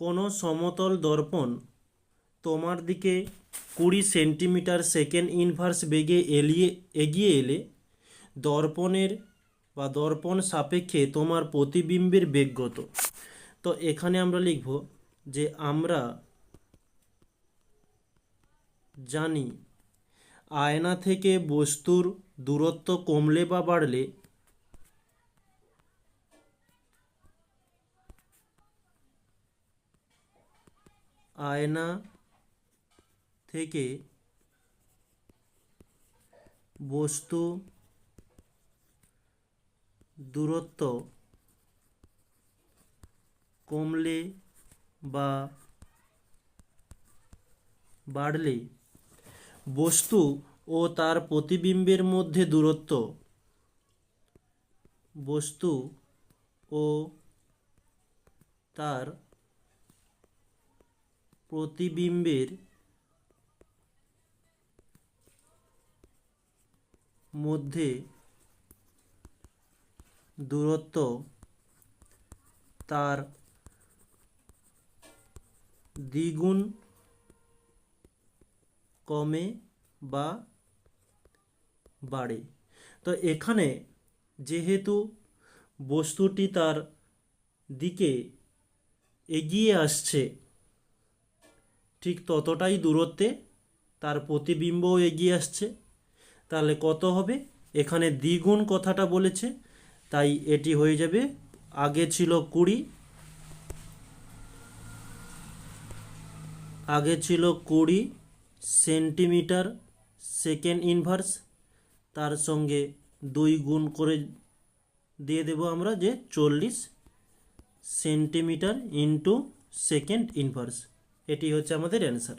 কোনো সমতল দর্পণ তোমার দিকে কুড়ি সেন্টিমিটার সেকেন্ড ইনভার্স বেগে এলিয়ে, এগিয়ে এলে দর্পণের বা দর্পণ সাপেক্ষে তোমার প্রতিবিম্বের বেগগত তো এখানে আমরা লিখব যে আমরা জানি আয়না থেকে বস্তুর দূরত্ব কমলে বা বাড়লে আয়না থেকে বস্তু দূরত্ব কমলে বা বাড়লে, বস্তু ও তার প্রতিবিম্বের মধ্যে দূরত্ব, বস্তু ও তার প্রতিবিম্বের মধ্যে দূরত্ব তার দ্বিগুণ কমে বা বাড়ে। তো এখানে যেহেতু বস্তুটি তার দিকে এগিয়ে আসছে ঠিক ততটাই দূরত্বে তার প্রতিবিম্বও এগিয়ে আসছে। তাহলে কত হবে? এখানে দ্বিগুণ কথাটা বলেছে, তাই এটি হয়ে যাবে, আগে ছিল কুড়ি, আগে ছিল কুড়ি সেন্টিমিটার সেকেন্ড ইনভার্স, তার সঙ্গে দুই গুণ করে দিয়ে দেব আমরা যে চল্লিশ সেন্টিমিটার ইন্টু সেকেন্ড ইনভার্স। এটি হচ্ছে আমাদের অ্যান্সার